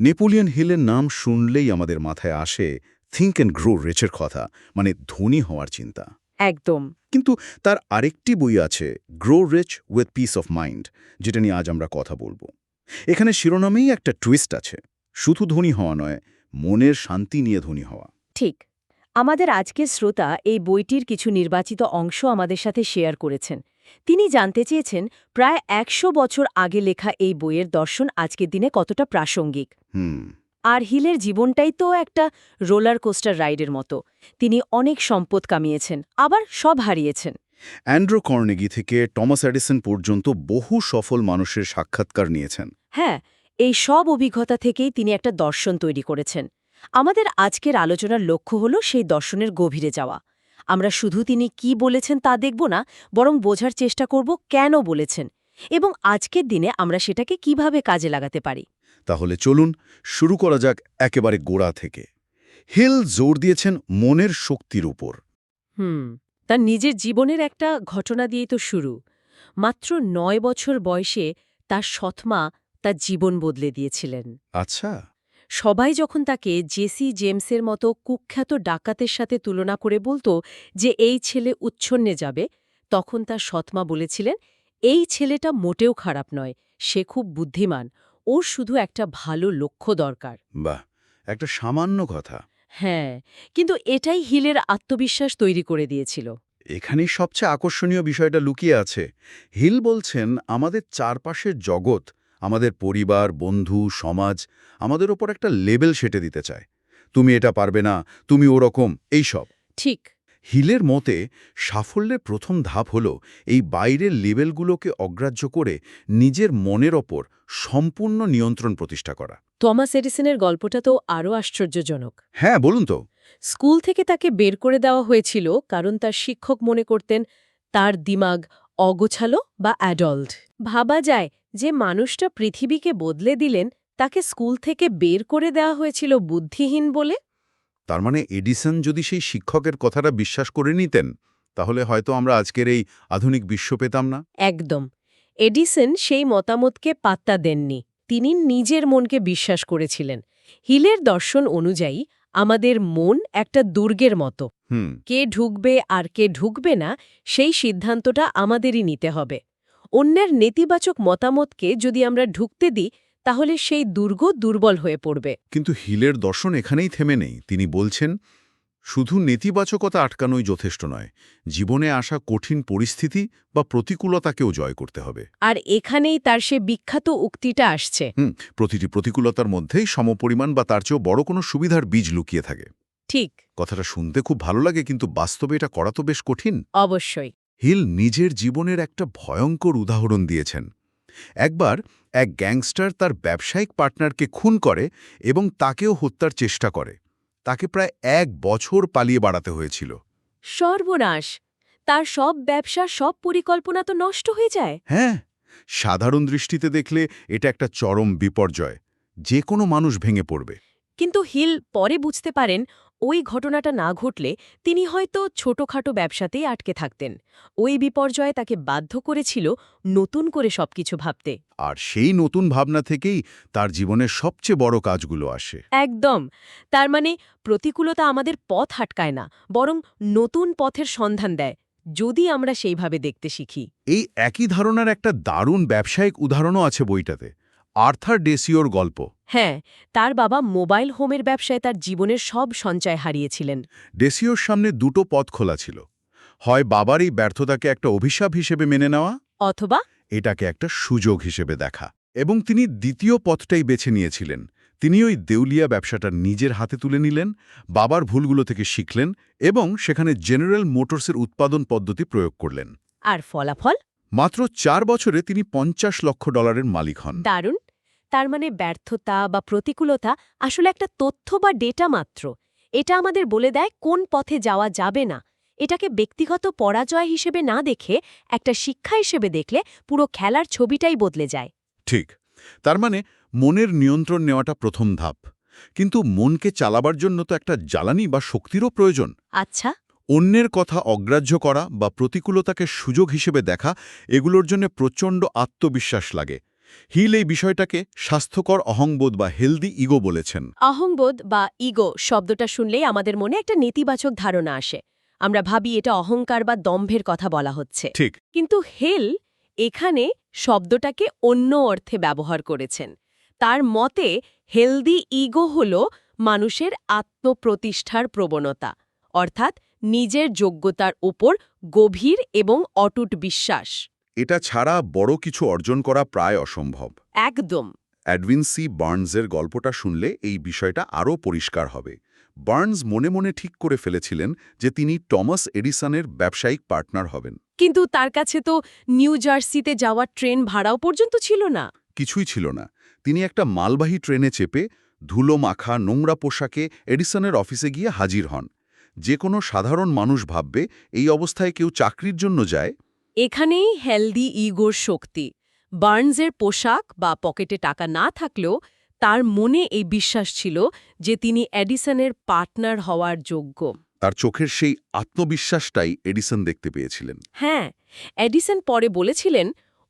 Napoleon হিলের নাম শুনলেই আমাদের মাথায় আসে থিঙ্ক অ্যান্ড গ্রো রিচের কথা মানে ধনী হওয়ার চিন্তা। একদম। কিন্তু তার আরেকটি বই আছে grow rich with peace of mind যেটা নিয়ে আজ আমরা কথা বলব। এখানে শিরোনামেই একটা টুইস্ট আছে শুধু ধনী হওয়া নয় মনের শান্তি নিয়ে ধনী হওয়া। ঠিক। আমাদের আজকের শ্রোতা এই বইটির কিছু নির্বাচিত অংশ আমাদের সাথে শেয়ার করেছেন। তিনি জানতে চেয়েছেন প্রায় একশো বছর আগে লেখা এই বইয়ের দর্শন আজকের দিনে কতটা প্রাসঙ্গিক। হুম। আর হিলের জীবনটাই তো একটা রোলার কোস্টার রাইডের মতো। তিনি অনেক সম্পদ কামিয়েছেন আবার সব হারিয়েছেন। অ্যান্ড্রো কর্নেগি থেকে টমাস অ্যাডিসন পর্যন্ত বহু সফল মানুষের সাক্ষাৎকার নিয়েছেন। হ্যাঁ এই সব অভিজ্ঞতা থেকেই তিনি একটা দর্শন তৈরি করেছেন। আমাদের আজকের আলোচনার লক্ষ্য হল সেই দর্শনের গভীরে যাওয়া। আমরা শুধু তিনি কি বলেছেন তা দেখব না বরং বোঝার চেষ্টা করব কেন বলেছেন এবং আজকের দিনে আমরা সেটাকে কীভাবে কাজে লাগাতে পারি। তাহলে চলুন শুরু করা যাক একেবারে গোড়া থেকে। হিল জোর দিয়েছেন মনের শক্তির উপর। হুম তার নিজের জীবনের একটা ঘটনা দিয়েই তো শুরু। মাত্র নয় বছর বয়সে তার সৎমা তার জীবন বদলে দিয়েছিলেন। আচ্ছা। সবাই যখন তাকে জেসি জেমসের মতো কুখ্যাত ডাকাতের সাথে তুলনা করে বলতো যে এই ছেলে উচ্ছন্নে যাবে তখন তার সৎমা বলেছিলেন এই ছেলেটা মোটেও খারাপ নয় সে খুব বুদ্ধিমান ওর শুধু একটা ভালো লক্ষ্য দরকার। বাহ একটা সামান্য কথা। হ্যাঁ কিন্তু এটাই হিলের আত্মবিশ্বাস তৈরি করে দিয়েছিল। এখানেই সবচেয়ে আকর্ষণীয় বিষয়টা লুকিয়ে আছে। হিল বলছেন আমাদের চারপাশের জগৎ আমাদের পরিবার বন্ধু সমাজ আমাদের ওপর একটা লেবেল সেটে দিতে চায়। তুমি এটা পারবে না তুমি ওরকম এইসব ঠিক। হিলের মতে সাফল্যের প্রথম ধাপ হল এই বাইরের লেবেলগুলোকে অগ্রাহ্য করে নিজের মনের ওপর সম্পূর্ণ নিয়ন্ত্রণ প্রতিষ্ঠা করা। টমাস এডিসনের গল্পটা তো আরও আশ্চর্যজনক। হ্যাঁ বলুন তো। স্কুল থেকে তাকে বের করে দেওয়া হয়েছিল কারণ তার শিক্ষক মনে করতেন তার দিমাগ অগোছালো বা অ্যাডল্ট। ভাবা যায় যে মানুষটা পৃথিবীকে বদলে দিলেন তাকে স্কুল থেকে বের করে দেওয়া হয়েছিল বুদ্ধিহীন বলে। তার মানে এডিসন যদি সেই শিক্ষকের কথাটা বিশ্বাস করে নিতেন তাহলে হয়তো আমরা আজকের এই আধুনিক বিশ্ব পেতাম না। একদম। এডিসন সেই মতামতকে পাত্তা দেননি। তিনি নিজের মনকে বিশ্বাস করেছিলেন। হিলের দর্শন অনুযায়ী আমাদের মন একটা দুর্গের মতো। কে ঢুকবে আর কে ঢুকবে না সেই সিদ্ধান্তটা আমাদেরই নিতে হবে। অন্যের নেতিবাচক মতামতকে যদি আমরা ঢুকতে দিই তাহলে সেই দুর্গ দুর্বল হয়ে পড়বে। কিন্তু হিলের দর্শন এখানেই থেমে নেই। তিনি বলছেন শুধু নেতিবাচকতা আটকানোই যথেষ্ট নয় জীবনে আসা কঠিন পরিস্থিতি বা প্রতিকূলতাকেও জয় করতে হবে। আর এখানেই তার সে বিখ্যাত উক্তিটা আসছে। হুম প্রতিটি প্রতিকূলতার মধ্যেই সমপরিমাণ বা তার চেয়েও বড় কোনো সুবিধার বীজ লুকিয়ে থাকে। ঠিক। কথাটা শুনতে খুব ভালো লাগে কিন্তু বাস্তবে এটা করা তো বেশ কঠিন। অবশ্যই। হিল নিজের জীবনের একটা ভয়ঙ্কর উদাহরণ দিয়েছেন। একবার এক গ্যাংস্টার তার ব্যবসায়িক পার্টনারকে খুন করে এবং তাকেও হত্যার চেষ্টা করে। তাকে প্রায় এক বছর পালিয়ে বাড়াতে হয়েছিল। সর্বনাশ! তার সব ব্যবসা সব পরিকল্পনা তো নষ্ট হয়ে যায়। হ্যাঁ সাধারণ দৃষ্টিতে দেখলে এটা একটা চরম বিপর্যয়। যে কোনো মানুষ ভেঙে পড়বে। কিন্তু হিল পরে বুঝতে পারেন ওই ঘটনাটা না ঘটলে তিনি হয়তো ছোটখাটো ব্যবসাতেই আটকে থাকতেন। ওই বিপর্যয় তাকে বাধ্য করেছিল নতুন করে সবকিছু ভাবতে। আর সেই নতুন ভাবনা থেকেই তার জীবনের সবচেয়ে বড় কাজগুলো আসে। একদম। তার মানে প্রতিকূলতা আমাদের পথ হাটকায় না বরং নতুন পথের সন্ধান দেয় যদি আমরা সেইভাবে দেখতে শিখি। এই একই ধারণার একটা দারুণ ব্যবসায়িক উদাহরণও আছে বইটাতে আর্থার ডেসিওর গল্প। হ্যাঁ তার বাবা মোবাইল হোমের ব্যবসায় তার জীবনের সব সঞ্চয় হারিয়েছিলেন। ডেসিওর সামনে দুটো পথ খোলা ছিল। হয় বাবার এই ব্যর্থতাকে একটা অভিশাপ হিসেবে মেনে নেওয়া অথবা এটাকে একটা সুযোগ হিসেবে দেখা। এবং তিনি দ্বিতীয় পথটাই বেছে নিয়েছিলেন। তিনি ওই দেউলিয়া ব্যবসাটা নিজের হাতে তুলে নিলেন বাবার ভুলগুলো থেকে শিখলেন এবং সেখানে জেনারেল মোটরসের উৎপাদন পদ্ধতি প্রয়োগ করলেন। আর ফলাফল? মাত্র চার বছরে তিনি পঞ্চাশ লক্ষ ডলারের মালিক হন। দারুণ। তার মানে ব্যর্থতা বা প্রতিকূলতা আসলে একটা তথ্য বা ডেটা মাত্র। এটা আমাদের বলে দেয় কোন পথে যাওয়া যাবে না। এটাকে ব্যক্তিগত পরাজয় হিসেবে না দেখে একটা শিক্ষা হিসেবে দেখলে পুরো খেলার ছবিটাই বদলে যায়। ঠিক। তার মানে মনের নিয়ন্ত্রণ নেওয়াটা প্রথম ধাপ। কিন্তু মনকে চালাবার জন্য তো একটা জ্বালানি বা শক্তিরও প্রয়োজন। আচ্ছা। অন্যের কথা অগ্রাহ্য করা বা প্রতিকূলতাকে সুযোগ হিসেবে দেখা এগুলোর জন্য প্রচণ্ড আত্মবিশ্বাস লাগে। হিল এই বিষয়টাকে স্বাস্থ্যকর অহংবোধ বা হেলদি ইগো বলেছেন। অহংবোধ বা ইগো শব্দটা শুনলেই আমাদের মনে একটা নেতিবাচক ধারণা আসে। আমরা ভাবি এটা অহংকার বা দম্ভের কথা বলা হচ্ছে। ঠিক। কিন্তু হেল এখানে শব্দটাকে অন্য অর্থে ব্যবহার করেছেন। তার মতে হেলদি ইগো হল মানুষের আত্মপ্রতিষ্ঠার প্রবণতা অর্থাৎ নিজের যোগ্যতার উপর গভীর এবং অটুট বিশ্বাস। এটা ছাড়া বড় কিছু অর্জন করা প্রায় অসম্ভব। একদম। অ্যাডভিন সি বার্নসের গল্পটা শুনলে এই বিষয়টা আরও পরিষ্কার হবে। বার্নস মনে মনে ঠিক করে ফেলেছিলেন যে তিনি টমাস এডিসনের ব্যবসায়িক পার্টনার হবেন। কিন্তু তার কাছে তো নিউ জার্সিতে যাওয়ার ট্রেন ভাড়াও পর্যন্ত ছিল না। কিছুই ছিল না। তিনি একটা মালবাহী ট্রেনে চেপে ধুলো মাখা নোংরা পোশাকে এডিসনের অফিসে গিয়ে হাজির হন। যে কোনো সাধারণ মানুষ ভাববে এই অবস্থায় কেউ চাকরির জন্য যায় এখানেই হেলদি ইগোর শক্তি। বার্নসের পোশাক বা পকেটে টাকা না থাকলেও তার মনে এই বিশ্বাস ছিল যে তিনি এডিসনের পার্টনার হওয়ার যোগ্য। তার চোখের সেই আত্মবিশ্বাসটাই এডিসন দেখতে পেয়েছিলেন। হ্যাঁ এডিসন পরে বলেছিলেন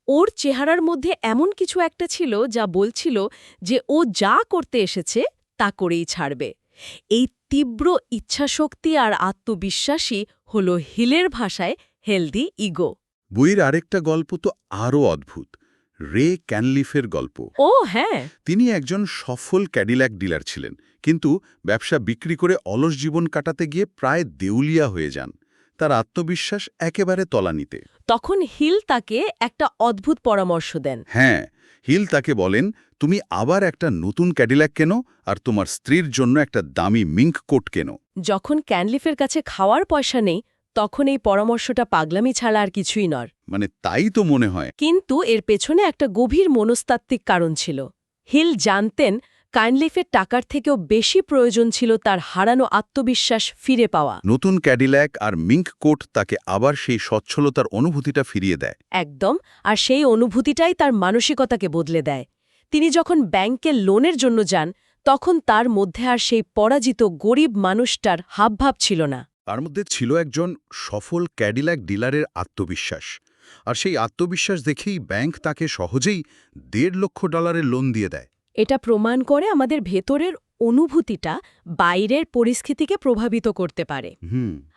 ওর চেহারার মধ্যে এমন কিছু একটা ছিল যা বলছিল যে ও যা করতে এসেছে তা করেই ছাড়বে। এই তীব্র ইচ্ছাশক্তি আর আত্মবিশ্বাসী হল হিলের ভাষায় হেলদি ইগো বইয়ের আরেকটা গল্প তো আরও অদ্ভুত রে ক্যানলিফের গল্প। ও হ্যাঁ। তিনি একজন সফল ক্যাডিল্যাক ডিলার ছিলেন কিন্তু ব্যবসা বিক্রি করে অলস জীবন কাটাতে গিয়ে প্রায় দেউলিয়া হয়ে যান। তার আত্মবিশ্বাস একেবারে তলানিতে। তখন হিল তাকে একটা অদ্ভুত পরামর্শ দেন। হ্যাঁ হিল তাকে বলেন তুমি আবার একটা নতুন ক্যাডিল্যাক কেনো আর তোমার স্ত্রীর জন্য একটা দামি মিঙ্ক কোট কেনো। যখন ক্যানলিফের কাছে খাওয়ার পয়সা নেই তখন এই পরামর্শটা পাগলামি ছাড়া আর কিছুই নর। মানে তাই তো মনে হয়। কিন্তু এর পেছনে একটা গভীর মনস্তাত্ত্বিক কারণ ছিল। হিল জানতেন কাইনলিফের টাকার থেকেও বেশি প্রয়োজন ছিল তার হারানো আত্মবিশ্বাস ফিরে পাওয়া। নতুন ক্যাডিল্যাক আর মিঙ্ক কোট তাকে আবার সেই সচ্ছলতার অনুভূতিটা ফিরিয়ে দেয়। একদম আর সেই অনুভূতিটাই তার মানসিকতাকে বদলে দেয়। তিনি যখন ব্যাংকে লোনের জন্য যান তখন তার মধ্যে আর সেই পরাজিত গরিব মানুষটার হাবভাব ছিল না। তার মধ্যে ছিল একজন সফল ক্যাডিল্যাক ডিলারের আত্মবিশ্বাস। আর সেই আত্মবিশ্বাস দেখেই ব্যাংক তাকে সহজেই দেড় লক্ষ ডলারের লোন দিয়ে দেয়। এটা প্রমাণ করে আমাদের ভেতরের অনুভূতিটা বাইরের পরিস্থিতিকে প্রভাবিত করতে পারে।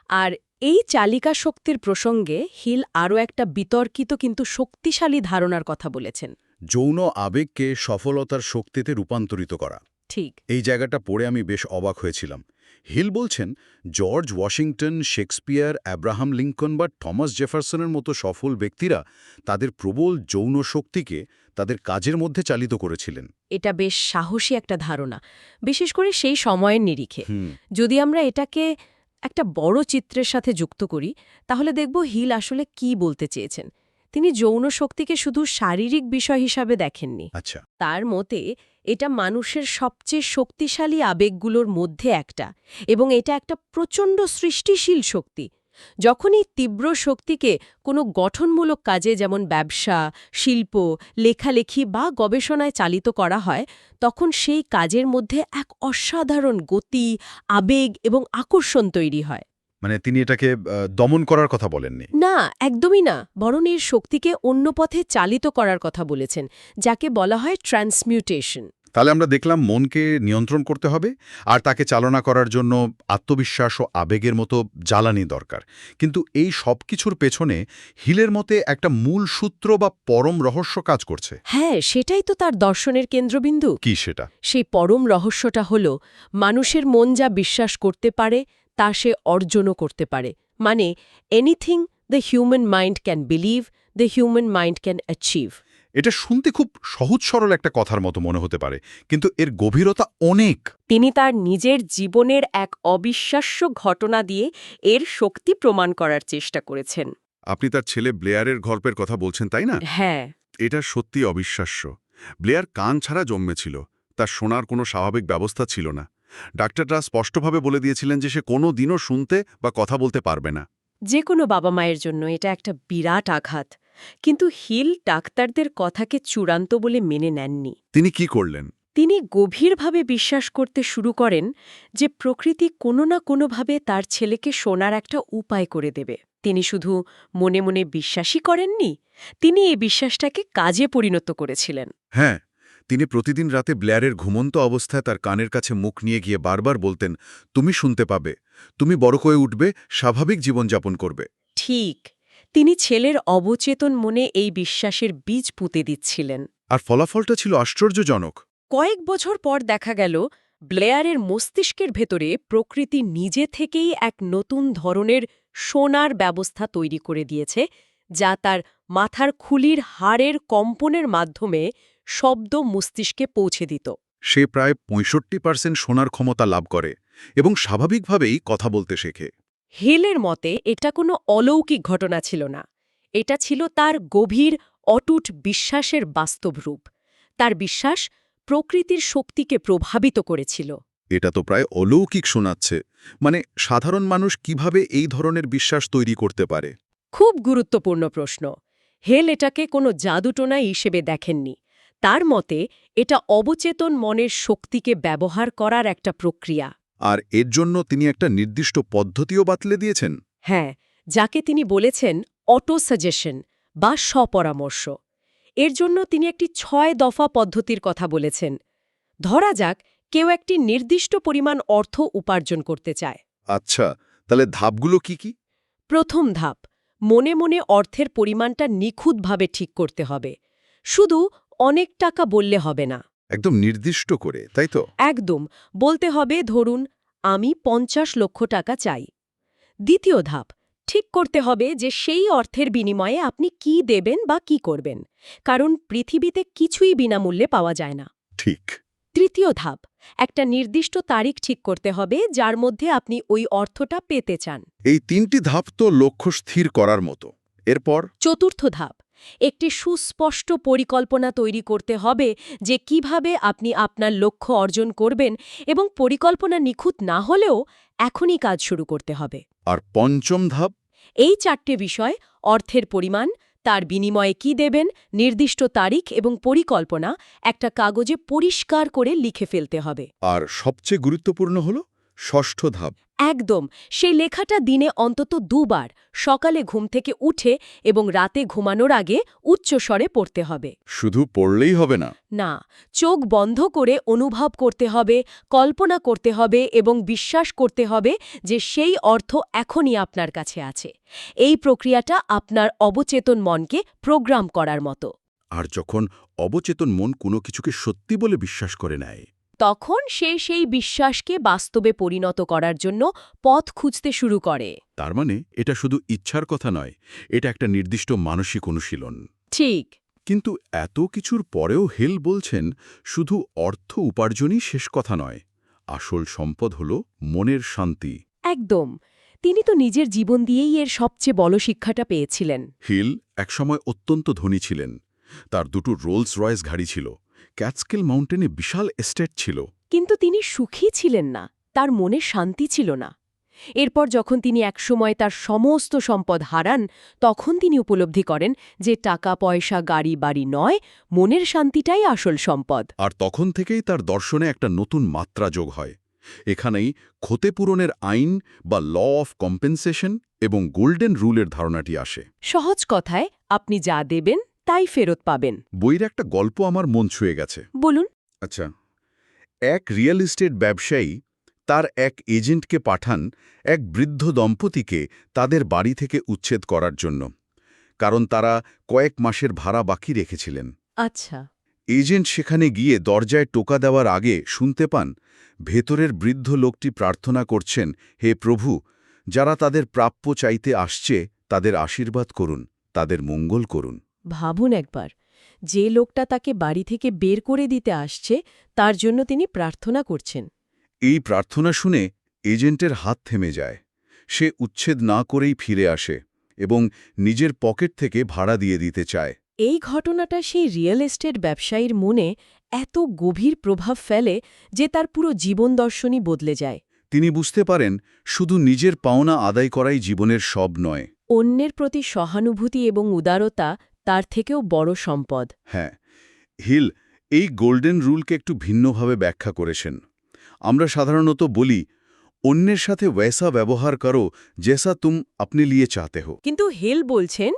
আর এই চালিকা শক্তির প্রসঙ্গে হিল আরও একটা বিতর্কিত কিন্তু শক্তিশালী ধারণার কথা বলেছেন। যৌন আবেগকে সফলতার শক্তিতে রূপান্তরিত করা। ঠিক। এই জায়গাটা পড়ে আমি বেশ অবাক হয়েছিলাম। হিল বলছেন George Washington Shakespeare Abraham Lincoln বা থমাস জেফারসনের মতো সফল ব্যক্তিরা তাদের প্রবল যৌন শক্তিকে তাদের কাজের মধ্যে চালিত করেছিলেন। এটা বেশ সাহসী একটা ধারণা। বিশেষ করে সেই সময়ের নিরিখে। যদি আমরা এটাকে একটা বড় চিত্রের সাথে যুক্ত করি তাহলে দেখব হিল আসলে কি বলতে চেয়েছেন। তিনি যৌন শক্তিকে শুধু শারীরিক বিষয় হিসাবে দেখেননি। আচ্ছা। তার মতে এটা মানুষের সবচেয়ে শক্তিশালী আবেগগুলোর মধ্যে একটা এবং এটা একটা প্রচণ্ড সৃষ্টিশীল শক্তি। যখন এই তীব্র শক্তিকে কোনো গঠনমূলক কাজে যেমন ব্যবসা শিল্প লেখালেখি বা গবেষণায় চালিত করা হয় তখন সেই কাজের মধ্যে এক অসাধারণ গতি আবেগ এবং আকর্ষণ তৈরি হয়। মানে তিনি এটাকে দমন করার কথা বলেননি। না একদমই না। বরং এর শক্তিকে অন্য পথে চালিত করার কথা বলেছেন যাকে বলা হয় ট্রান্সমিউটেশন। তাহলে আমরা দেখলাম মনকে নিয়ন্ত্রণ করতে হবে আর তাকে চালনা করার জন্য আত্মবিশ্বাস ও আবেগের মতো জ্বালানি দরকার। কিন্তু এই সব কিছুর পেছনে হিলের মতে একটা মূল সূত্র বা পরম রহস্য কাজ করছে। হ্যাঁ সেটাই তো তার দর্শনের কেন্দ্রবিন্দু। কি সেটা? সেই পরম রহস্যটা হল মানুষের মন যা বিশ্বাস করতে পারে তা সে অর্জনও করতে পারে। মানে anything the human mind can believe the human mind can achieve এটা শুনতে খুব সহজ সরল একটা কথার মতো মনে হতে পারে কিন্তু এর গভীরতা অনেক। তিনি তার নিজের জীবনের এক অবিশ্বাস্য ঘটনা দিয়ে এর শক্তি প্রমাণ করার চেষ্টা করেছেন। আপনি তার ছেলে ব্লেয়ারের গল্পের কথা বলছেন তাই না? হ্যাঁ। এটা সত্যি অবিশ্বাস্য। ব্লেয়ার কান ছাড়া জন্মেছিল তার শোনার কোনো স্বাভাবিক ব্যবস্থা ছিল না। ডাক্তাররা স্পষ্টভাবে বলে দিয়েছিলেন যে সে কোনো দিনও শুনতে বা কথা বলতে পারবে না। যে কোনো বাবা মায়ের জন্য এটা একটা বিরাট আঘাত। কিন্তু হিল ডাক্তারদের কথাকে চূড়ান্ত বলে মেনে নেননি। তিনি কি করলেন? তিনি গভীরভাবে বিশ্বাস করতে শুরু করেন যে প্রকৃতি কোনো না কোনোভাবে তার ছেলেকে শোনার একটা উপায় করে দেবে। তিনি শুধু মনে মনে বিশ্বাসই করেননি তিনি এই বিশ্বাসটাকে কাজে পরিণত করেছিলেন। হ্যাঁ তিনি প্রতিদিন রাতে ব্ল্যারের ঘুমন্ত অবস্থায় তার কানের কাছে মুখ নিয়ে গিয়ে বারবার বলতেন তুমি শুনতে পাবে। তুমি বড় হয়ে উঠবে স্বাভাবিক জীবনযাপন করবে। ঠিক। তিনি ছেলের অবচেতন মনে এই বিশ্বাসের বীজ পুঁতে দিচ্ছিলেন। আর ফলাফলটা ছিল আশ্চর্যজনক। কয়েক বছর পর দেখা গেল ব্লেয়ারের মস্তিষ্কের ভেতরে প্রকৃতি নিজে থেকেই এক নতুন ধরনের সোনার ব্যবস্থা তৈরি করে দিয়েছে যা তার মাথার খুলির হাড়ের কম্পনের মাধ্যমে শব্দ মস্তিষ্কে পৌঁছে দিত। সে প্রায় পঁয়ষট্টি পার্সেন্ট শোনার ক্ষমতা লাভ করে এবং স্বাভাবিকভাবেই কথা বলতে শেখে। হেলের মতে এটা কোনো অলৌকিক ঘটনা ছিল না। এটা ছিল তার গভীর অটুট বিশ্বাসের বাস্তব রূপ। তার বিশ্বাস প্রকৃতির শক্তিকে প্রভাবিত করেছিল। এটা তো প্রায় অলৌকিক শোনাচ্ছে। মানে সাধারণ মানুষ কীভাবে এই ধরনের বিশ্বাস তৈরি করতে পারে? খুব গুরুত্বপূর্ণ প্রশ্ন। হেল এটাকে কোনো জাদুটোনা হিসেবে দেখেননি। তার মতে এটা অবচেতন মনের শক্তিকে ব্যবহার করার একটা প্রক্রিয়া। আর এর জন্য তিনি একটা নির্দিষ্ট পদ্ধতিও বাতলে দিয়েছেন। হ্যাঁ যাকে তিনি বলেছেন অটো সাজেশন বা স্বপরামর্শ। এর জন্য তিনি একটি ছয় দফা পদ্ধতির কথা বলেছেন। ধরা যাক কেউ একটি নির্দিষ্ট পরিমাণ অর্থ উপার্জন করতে চায়। আচ্ছা তাহলে ধাপগুলো কি কি? প্রথম ধাপ মনে মনে অর্থের পরিমাণটা নিখুঁতভাবে ঠিক করতে হবে। শুধু অনেক টাকা বললে হবে না। একদম নির্দিষ্ট করে তাই তো? একদম। বলতে হবে ধরুন আমি পঞ্চাশ লক্ষ টাকা চাই। দ্বিতীয় ধাপ ঠিক করতে হবে যে সেই অর্থের বিনিময়ে আপনি কি দেবেন বা কি করবেন কারণ পৃথিবীতে কিছুই বিনামূল্যে পাওয়া যায় না। ঠিক। তৃতীয় ধাপ একটা নির্দিষ্ট তারিখ ঠিক করতে হবে যার মধ্যে আপনি ওই অর্থটা পেতে চান। এই তিনটি ধাপ তো লক্ষ্য স্থির করার মতো। এরপর? চতুর্থ ধাপ একটি সুস্পষ্ট পরিকল্পনা তৈরি করতে হবে যে কীভাবে আপনি আপনার লক্ষ্য অর্জন করবেন এবং পরিকল্পনা নিখুঁত না হলেও এখনই কাজ শুরু করতে হবে। আর পঞ্চম ধাপ? এই চারটে বিষয় অর্থের পরিমাণ তার বিনিময়ে কি দেবেন নির্দিষ্ট তারিখ এবং পরিকল্পনা একটা কাগজে পরিষ্কার করে লিখে ফেলতে হবে। আর সবচেয়ে গুরুত্বপূর্ণ হল ষষ্ঠ ধাপ। একদম সেই লেখাটা দিনে অন্তত দুবার সকালে ঘুম থেকে উঠে এবং রাতে ঘুমানোর আগে উচ্চস্বরে পড়তে হবে। শুধু পড়লেই হবে না। না চোখ বন্ধ করে অনুভব করতে হবে কল্পনা করতে হবে এবং বিশ্বাস করতে হবে যে সেই অর্থ এখনই আপনার কাছে আছে। এই প্রক্রিয়াটা আপনার অবচেতন মনকে প্রোগ্রাম করার মতো। আর যখন অবচেতন মন কোনো কিছুকে সত্যি বলে বিশ্বাস করে নেয় তখন সে সেই বিশ্বাসকে বাস্তবে পরিণত করার জন্য পথ খুঁজতে শুরু করে। তার মানে এটা শুধু ইচ্ছার কথা নয় এটা একটা নির্দিষ্ট মানসিক অনুশীলন। ঠিক। কিন্তু এত কিছুর পরেও হেল বলছেন শুধু অর্থ উপার্জনই শেষ কথা নয় আসল সম্পদ হল মনের শান্তি। একদম। তিনি তো নিজের জীবন দিয়েই এর সবচেয়ে বড় শিক্ষাটা পেয়েছিলেন। হিল একসময় অত্যন্ত ধনী ছিলেন। তার দুটো রোলস রয়েস গাড়ি ছিল ক্যাটস্কেল মাউন্টেনে বিশাল এস্টেট ছিল। কিন্তু তিনি সুখী ছিলেন না তার মনে শান্তি ছিল না। এরপর যখন তিনি একসময় তার সমস্ত সম্পদ হারান তখন তিনি উপলব্ধি করেন যে টাকা পয়সা গাড়ি বাড়ি নয় মনের শান্তিটাই আসল সম্পদ। আর তখন থেকেই তার দর্শনে একটা নতুন মাত্রা যোগ হয়। এখানেই ক্ষতিপূরণের আইন বা ল অফ কম্পেনসেশন এবং গোল্ডেন রুলের ধারণাটি আসে। সহজ কথায় আপনি যা দেবেন তাই ফেরত পাবেন। বইয়ের একটা গল্প আমার মন ছুঁয়ে গেছে। বলুন। আচ্ছা এক রিয়েল এস্টেট ব্যবসায়ী তার এক এজেন্টকে পাঠান এক বৃদ্ধ দম্পতিকে তাদের বাড়ি থেকে উচ্ছেদ করার জন্য কারণ তারা কয়েক মাসের ভাড়া বাকি রেখেছিলেন। আচ্ছা। এজেন্ট সেখানে গিয়ে দরজায় টোকা দেওয়ার আগে শুনতে পান ভেতরের বৃদ্ধ লোকটি প্রার্থনা করছেন হে প্রভু যারা তাদের প্রাপ্য চাইতে আসছে তাদের আশীর্বাদ করুন তাদের মঙ্গল করুন। ভাবুন একবার যে লোকটা তাকে বাড়ি থেকে বের করে দিতে আসছে তার জন্য তিনি প্রার্থনা করছেন। এই প্রার্থনা শুনে এজেন্টের হাত থেমে যায়। সে উচ্ছেদ না করেই ফিরে আসে এবং নিজের পকেট থেকে ভাড়া দিয়ে দিতে চায়। এই ঘটনাটা সেই রিয়েল এস্টেট ব্যবসায়ীর মনে এত গভীর প্রভাব ফেলে যে তার পুরো জীবন দর্শনই বদলে যায়। তিনি বুঝতে পারেন শুধু নিজের পাওনা আদায় করাই জীবনের সব নয়। অন্যের প্রতি সহানুভূতি এবং উদারতা তার থেকেও বড় সম্পদ। হ্যাঁ হিল এই গোল্ডেন রুলকে একটু ভিন্নভাবে ব্যাখ্যা করেছেন। আমরা সাধারণত বলি অন্যের সাথে ওয়েসা ব্যবহার করো জেসা তুম আপনি লিয়ে চাতে হো। কিন্তু হেল বলছেন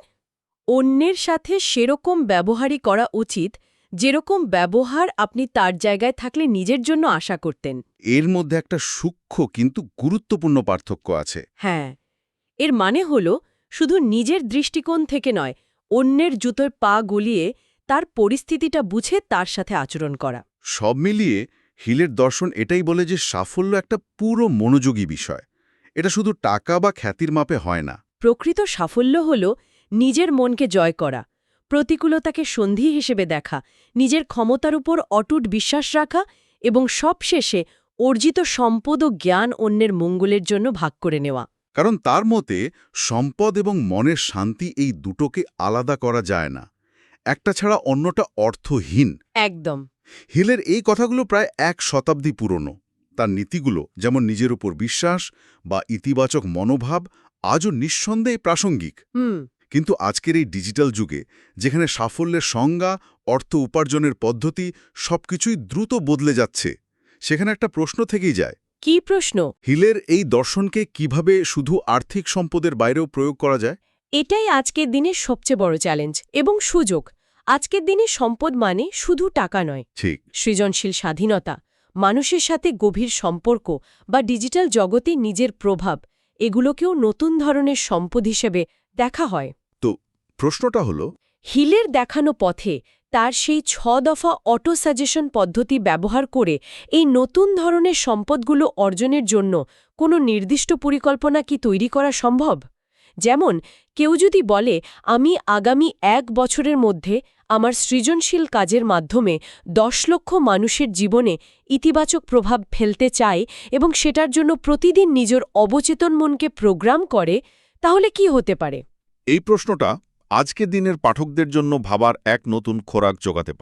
অন্যের সাথে সেরকম ব্যবহারই করা উচিত যেরকম ব্যবহার আপনি তার জায়গায় থাকলে নিজের জন্য আশা করতেন। এর মধ্যে একটা সূক্ষ্ম কিন্তু গুরুত্বপূর্ণ পার্থক্য আছে। হ্যাঁ এর মানে হল শুধু নিজের দৃষ্টিকোণ থেকে নয় অন্যের জুতোয় পা গলিয়ে তার পরিস্থিতিটা বুঝে তার সাথে আচরণ করা। সব মিলিয়ে হিলের দর্শন এটাই বলে যে সাফল্য একটা পুরো মনোযোগী বিষয়। এটা শুধু টাকা বা খ্যাতির মাপে হয় না। প্রকৃত সাফল্য হল নিজের মনকে জয় করা প্রতিকূলতাকে সন্ধি হিসেবে দেখা নিজের ক্ষমতার উপর অটুট বিশ্বাস রাখা এবং সবশেষে অর্জিত সম্পদ ও জ্ঞান অন্যের মঙ্গলের জন্য ভাগ করে নেওয়া। কারণ তার মতে সম্পদ এবং মনের শান্তি এই দুটোকে আলাদা করা যায় না। একটা ছাড়া অন্যটা অর্থহীন। একদম। হিলের এই কথাগুলো প্রায় এক শতাব্দী পুরনো। তার নীতিগুলো যেমন নিজের উপর বিশ্বাস বা ইতিবাচক মনোভাব আজও নিঃসন্দেহে প্রাসঙ্গিক। কিন্তু আজকের এই ডিজিটাল যুগে যেখানে সাফল্যের সংজ্ঞা অর্থ উপার্জনের পদ্ধতি সবকিছুই দ্রুত বদলে যাচ্ছে সেখানে একটা প্রশ্ন থেকেই যায় কি প্রশ্ন? হিলের এই দর্শনকে কীভাবে শুধু আর্থিক সম্পদের বাইরেও প্রয়োগ করা যায়? এটাই আজকের দিনের সবচেয়ে বড় চ্যালেঞ্জ এবং সুযোগ। আজকের দিনে সম্পদ মানে শুধু টাকা নয়। ঠিক। সৃজনশীল স্বাধীনতা মানুষের সাথে গভীর সম্পর্ক বা ডিজিটাল জগতে নিজের প্রভাব এগুলোকেও নতুন ধরনের সম্পদ হিসেবে দেখা হয়। তো প্রশ্নটা হলো হিলের দেখানো পথে তার সেই ছ দফা অটো সাজেশন পদ্ধতি ব্যবহার করে এই নতুন ধরনের সম্পদগুলো অর্জনের জন্য কোনো নির্দিষ্ট পরিকল্পনা কি তৈরি করা সম্ভব? যেমন, কেউ যদি বলে, আমি আগামী এক বছরের মধ্যে আমার সৃজনশীল কাজের মাধ্যমে দশ লক্ষ মানুষের জীবনে ইতিবাচক প্রভাব ফেলতে চায় এবং সেটার জন্য প্রতিদিন নিজের অবচেতন মনকে প্রোগ্রাম করে, তাহলে কি হতে পারে? এই প্রশ্নটা আজকের দিনের পাঠকদের জন্য ভাবার এক নতুন খোরাক জোগাতে